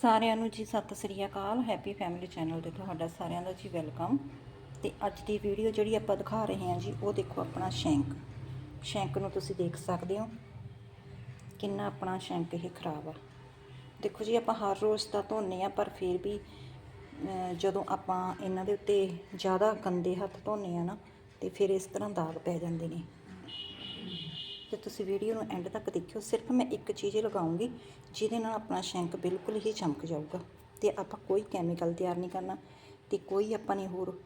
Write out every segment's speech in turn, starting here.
ਸਾਰਿਆਂ ਨੂੰ ਜੀ ਸਤਿ ਸ੍ਰੀ ਅਕਾਲ ਹੈਪੀ ਫੈਮਿਲੀ ਚੈਨਲ ਤੇ ਤੁਹਾਡਾ ਸਾਰਿਆਂ ਦਾ ਜੀ ਵੈਲਕਮ ਤੇ ਅੱਜ ਦੀ ਵੀਡੀਓ ਜਿਹੜੀ ਆਪਾਂ ਦਿਖਾ ਰਹੇ ਹਾਂ ਜੀ, ਉਹ ਦੇਖੋ ਆਪਣਾ ਸ਼ੈਂਕ। ਸ਼ੈਂਕ ਨੂੰ ਤੁਸੀਂ ਦੇਖ ਸਕਦੇ ਹੋ। ਕਿੰਨਾ ਆਪਣਾ ਸ਼ੈਂਕ ਇਹ ਖਰਾਬ ਆ। ਦੇਖੋ ਜੀ, ਆਪਾਂ ਹਰ ਰੋਜ਼ ਤਾਂ ਧੋਨੇ ਆ, ਪਰ ਫਿਰ ਵੀ ਜਦੋਂ ਆਪਾਂ ਇਹਨਾਂ ਦੇ ਉੱਤੇ ਜ਼ਿਆਦਾ ਗੰਦੇ ਹੱਥ ਧੋਨੇ ਆ ਨਾ, ਤੇ ਫਿਰ ਇਸ ਤਰ੍ਹਾਂ ਦਾਗ ਪੈ ਜਾਂਦੇ ਨੇ। ਤੇ ਤੁਸੀਂ ਵੀਡੀਓ ਨੂੰ ਐਂਡ ਤੱਕ ਦੇਖਿਓ। ਸਿਰਫ ਮੈਂ ਇੱਕ ਚੀਜ਼ ਲਗਾਉਂਗੀ, ਜਿਹਦੇ ਨਾਲ ਆਪਣਾ ਸ਼ੈਂਕ ਬਿਲਕੁਲ ਹੀ ਚਮਕ ਜਾਊਗਾ। ਤੇ ਆਪਾਂ ਕੋਈ ਕੈਮੀਕਲ ਤਿਆਰ ਨਹੀਂ ਕਰਨਾ ਤੇ ਕੋਈ ਆਪਾਂ ਨੇ ਹੋਰ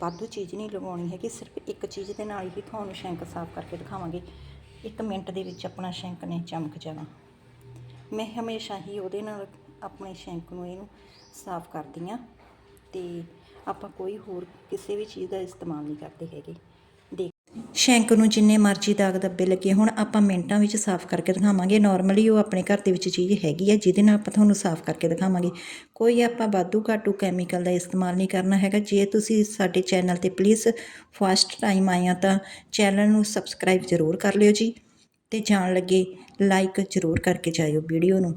ਵਾਧੂ ਚੀਜ਼ ਨਹੀਂ ਲਗਾਉਣੀ ਹੈਗੀ। ਸਿਰਫ ਇੱਕ ਚੀਜ਼ ਦੇ ਨਾਲ ਹੀ ਤੁਹਾਨੂੰ ਸ਼ੈਂਕ ਸਾਫ਼ ਕਰਕੇ ਦਿਖਾਵਾਂਗੇ। ਇੱਕ ਮਿੰਟ ਦੇ ਵਿੱਚ ਆਪਣਾ ਸ਼ੈਂਕ ਨੇ ਚਮਕ ਜਾਣਾ। ਮੈਂ ਹਮੇਸ਼ਾ ਹੀ ਉਹਦੇ ਨਾਲ ਆਪਣੇ ਸ਼ੈਂਕ ਨੂੰ ਇਹਨੂੰ ਸਾਫ਼ ਕਰਦੀ ਹਾਂ ਤੇ ਆਪਾਂ ਕੋਈ ਹੋਰ ਕਿਸੇ ਵੀ ਚੀਜ਼ ਦਾ ਇਸਤੇਮਾਲ ਨਹੀਂ ਕਰਦੇ ਹੈਗੇ। ਸ਼ੈਂਕ ਨੂੰ ਜਿੰਨੇ ਮਰਜ਼ੀ ਦਾਗ ਦੱਬੇ ਲੱਗੇ, ਹੁਣ ਆਪਾਂ ਮਿੰਟਾਂ ਵਿੱਚ ਸਾਫ਼ ਕਰਕੇ ਦਿਖਾਵਾਂਗੇ। ਨਾਰਮਲੀ ਉਹ ਆਪਣੇ ਘਰ ਦੇ ਵਿੱਚ ਚੀਜ਼ ਹੈਗੀ ਹੈ ਜਿਹਦੇ ਨਾਲ ਆਪਾਂ ਤੁਹਾਨੂੰ ਸਾਫ਼ ਕਰਕੇ ਦਿਖਾਵਾਂਗੇ। ਕੋਈ ਆਪਾਂ ਵਾਧੂ ਘਾਟੂ ਕੈਮੀਕਲ ਦਾ ਇਸਤੇਮਾਲ ਨਹੀਂ ਕਰਨਾ ਹੈਗਾ। ਜੇ ਤੁਸੀਂ ਸਾਡੇ ਚੈਨਲ ਤੇ ਪਲੀਜ਼ ਫਸਟ ਟਾਈਮ ਆਏ ਆ ਤਾਂ ਚੈਨਲ ਨੂੰ ਸਬਸਕ੍ਰਾਈਬ ਜ਼ਰੂਰ ਕਰ ਲਿਓ ਜੀ ਤੇ ਜਾਣ ਲੱਗੇ ਲਾਈਕ ਜ਼ਰੂਰ ਕਰਕੇ ਜਾਇਓ ਵੀਡੀਓ ਨੂੰ।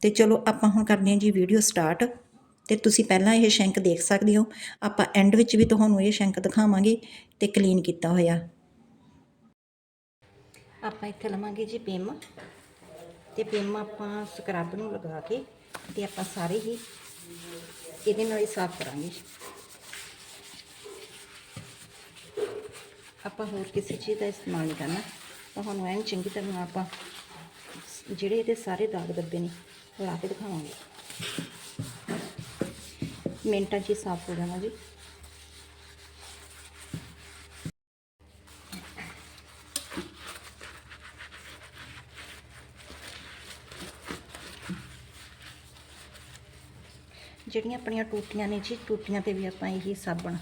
ਤੇ ਚਲੋ ਆਪਾਂ ਹੁਣ ਕਰਦੇ ਹਾਂ ਜੀ ਵੀਡੀਓ ਸਟਾਰਟ ਤੇ ਤੁਸੀਂ ਪਹਿਲਾਂ ਇਹ ਸ਼ੈਂਕ ਦੇਖ ਸਕਦੇ ਹੋ। ਆਪਾਂ ਐਂਡ ਵਿੱਚ ਵੀ ਤੁਹਾਨੂੰ ਇਹ ਸ਼ੈਂਕ ਦਿਖਾਵਾਂਗੇ ਤੇ ਕਲੀਨ ਕੀਤਾ ਹੋਇਆ। ਆਪਾਂ ਇੱਥੇ ਲਵਾਂਗੇ ਜੀ ਪਿਮ। ਤੇ ਪਿਮ ਆਪਾਂ ਸਕਰਬ ਨੂੰ ਲਗਾ ਕੇ ਤੇ ਆਪਾਂ ਸਾਰੇ ਹੀ ਇਹਦੇ ਨਾਲ ਹੀ ਸਾਫ਼ ਕਰਾਂਗੇ। ਆਪਾਂ ਹੋਰ ਕਿਸੇ ਚੀਜ਼ ਦਾ ਇਸਤੇਮਾਲ ਨਹੀਂ ਕਰਨਾ। ਤੁਹਾਨੂੰ ਐਨ ਚੰਗੀ ਤਰ੍ਹਾਂ ਆਪਾਂ ਜਿਹੜੇ ਇਹਦੇ ਸਾਰੇ ਦਾਗ ਦੱਬੇ ਨੇ, ਲਾ ਕੇ ਦਿਖਾਵਾਂਗੇ। ਮਿੰਟਾਂ 'ਚ ਸਾਫ਼ ਹੋ ਜਾਣਾ ਜੀ। ਜਿਹੜੀਆਂ ਆਪਣੀਆਂ ਟੂਟੀਆਂ ਨੇ ਜੀ, ਟੂਟੀਆਂ ਤੇ ਵੀ ਆਪਾਂ ਇਹੀ ਸਾਬਣ,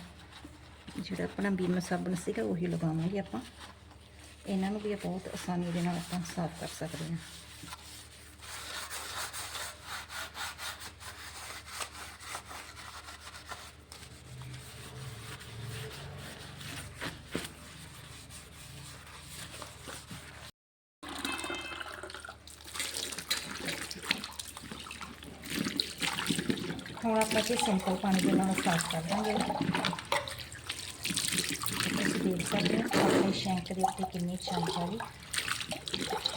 ਜਿਹੜਾ ਆਪਣਾ ਬੀਮ ਸਾਬਣ ਸੀਗਾ, ਉਹੀ ਲਗਾਵਾਂਗੇ ਆਪਾਂ। ਇਹਨਾਂ ਨੂੰ ਵੀ ਬਹੁਤ ਆਸਾਨੀ ਦੇ ਨਾਲ ਆਪਾਂ ਸਾਫ਼ ਕਰ ਸਕਦੇ ਹਾਂ। ਹੁਣ ਆਪਾਂ ਜੀ ਸਿੰਪਲ ਪਾਣੀ ਦੇ ਨਾਲ ਸਾਫ਼ ਕਰ ਦਾਂਗੇ। ਤੁਸੀਂ ਦੇਖ ਸਕਦੇ ਹੋ ਆਪਣੇ ਸ਼ੈਂਕ ਦੇ ਉੱਤੇ ਕਿੰਨੀ ਚਮਕ ਆ ਗਈ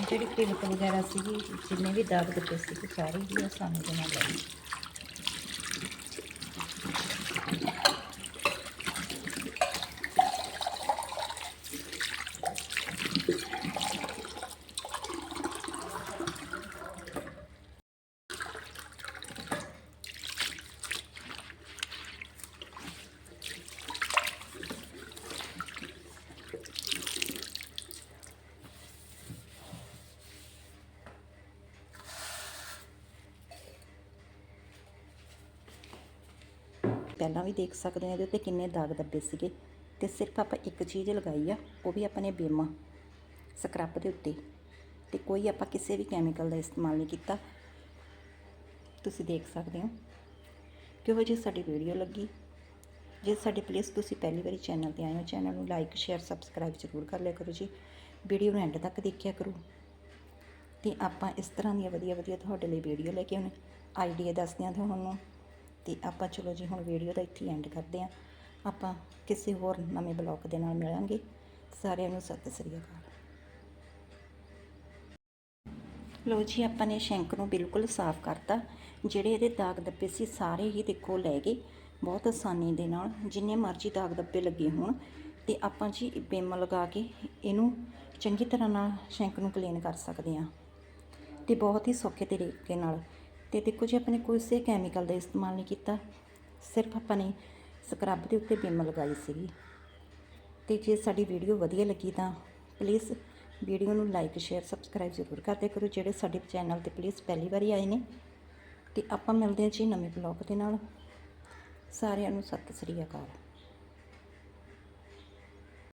ਜਿਹੜੀ ਪਿਲਕ ਵਗੈਰਾ ਸੀਗੀ, ਜਿੰਨੇ ਵੀ ਦਾਗ ਦਿੱਤੇ ਸੀ ਸਾਰੇ ਹੀ ਸਾਨੂੰ ਦੇ ਨਾਲ ਗਏ ਪਹਿਲਾਂ ਵੀ ਦੇਖ ਸਕਦੇ ਹਾਂ, ਇਹਦੇ ਉੱਤੇ ਕਿੰਨੇ ਦਾਗ ਦੱਬੇ ਸੀਗੇ। ਤੇ ਸਿਰਫ ਆਪਾਂ ਇੱਕ ਚੀਜ਼ ਲਗਾਈ ਆ, ਉਹ ਵੀ ਆਪਾਂ ਨੇ ਬੇਮਾ ਸਕਰੱਬ ਦੇ ਉੱਤੇ। ਤੇ ਕੋਈ ਆਪਾਂ ਕਿਸੇ ਵੀ ਕੈਮੀਕਲ ਦਾ ਇਸਤੇਮਾਲ ਨਹੀਂ ਕੀਤਾ। ਤੁਸੀਂ ਦੇਖ ਸਕਦੇ ਹੋ। ਕਿਹੋ ਜਿਹੀ ਸਾਡੀ ਵੀਡੀਓ ਲੱਗੀ। ਜੇ ਸਾਡੇ ਪਲੀਜ਼ ਤੁਸੀਂ ਪਹਿਲੀ ਵਾਰੀ ਚੈਨਲ ਤੇ ਆਏ ਹੋ ਚੈਨਲ ਨੂੰ ਲਾਈਕ ਸ਼ੇਅਰ ਸਬਸਕ੍ਰਾਈਬ ਜ਼ਰੂਰ ਕਰ ਲਿਆ ਕਰੋ ਜੀ। ਵੀਡੀਓ ਨੂੰ ਐਂਡ ਤੱਕ ਦੇਖਿਆ ਕਰੋ। ਤੇ ਆਪਾਂ ਇਸ ਤਰ੍ਹਾਂ ਦੀਆਂ ਵਧੀਆ ਵਧੀਆ ਤੁਹਾਡੇ ਲਈ ਵੀਡੀਓ ਲੈ ਕੇ ਆਉਣੇ। ਆਈਡੀਆ ਦੱਸਦੇ ਹਾਂ ਤੁਹਾਨੂੰ। ਤੇ ਆਪਾਂ ਚਲੋ ਜੀ ਹੁਣ ਵੀਡੀਓ ਦਾ ਇੱਥੇ ਐਂਡ ਕਰਦੇ ਹਾਂ। ਆਪਾਂ ਕਿਸੇ ਹੋਰ ਨਵੇਂ ਬਲੌਗ ਦੇ ਨਾਲ ਮਿਲਾਂਗੇ। ਸਾਰਿਆਂ ਨੂੰ ਸਤਿ ਸ੍ਰੀ ਅਕਾਲ। ਲੋ ਜੀ, ਆਪਾਂ ਨੇ ਸ਼ੈਂਕ ਨੂੰ ਬਿਲਕੁਲ ਸਾਫ਼ ਕਰਤਾ। ਜਿਹੜੇ ਇਹਦੇ ਦਾਗ ਦੱਬੇ ਸੀ, ਸਾਰੇ ਹੀ ਦੇਖੋ ਲੈ ਗਏ। ਬਹੁਤ ਆਸਾਨੀ ਦੇ ਨਾਲ, ਜਿੰਨੇ ਮਰਜ਼ੀ ਦਾਗ ਦੱਬੇ ਲੱਗੇ ਹੋਣ। ਤੇ ਆਪਾਂ ਜੀ ਬਿਮ ਲਗਾ ਕੇ ਇਹਨੂੰ ਚੰਗੀ ਤਰ੍ਹਾਂ ਨਾਲ ਸ਼ੈਂਕ ਨੂੰ ਕਲੀਨ ਕਰ ਸਕਦੇ ਹਾਂ। ਤੇ ਬਹੁਤ ਹੀ ਸੌਖੇ ਤਰੀਕੇ ਨਾਲ ਤੇ ਦੇਖੋ ਜੀ, ਆਪਾਂ ਨੇ ਕੋਈ ਸੇ ਕੈਮੀਕਲ ਦਾ ਇਸਤੇਮਾਲ ਨਹੀਂ ਕੀਤਾ। ਸਿਰਫ ਆਪਾਂ ਨੇ ਸਕਰਬ ਦੇ ਉੱਤੇ ਬਿਮ ਲਗਾਈ ਸੀਗੀ। ਤੇ ਜੇ ਸਾਡੀ ਵੀਡੀਓ ਵਧੀਆ ਲੱਗੀ ਤਾਂ ਪਲੀਜ਼ ਵੀਡੀਓ ਨੂੰ ਲਾਈਕ ਸ਼ੇਅਰ ਸਬਸਕ੍ਰਾਈਬ ਜ਼ਰੂਰ ਕਰਦੇ ਕਰੋ, ਜਿਹੜੇ ਸਾਡੇ ਚੈਨਲ ਤੇ ਪਲੀਜ਼ ਪਹਿਲੀ ਵਾਰੀ ਆਏ ਨੇ। ਤੇ ਆਪਾਂ ਮਿਲਦੇ ਹਾਂ ਜੀ ਨਵੇਂ ਬਲੌਗ ਦੇ ਨਾਲ। ਸਾਰਿਆਂ ਨੂੰ ਸਤਿ ਸ੍ਰੀ ਅਕਾਲ।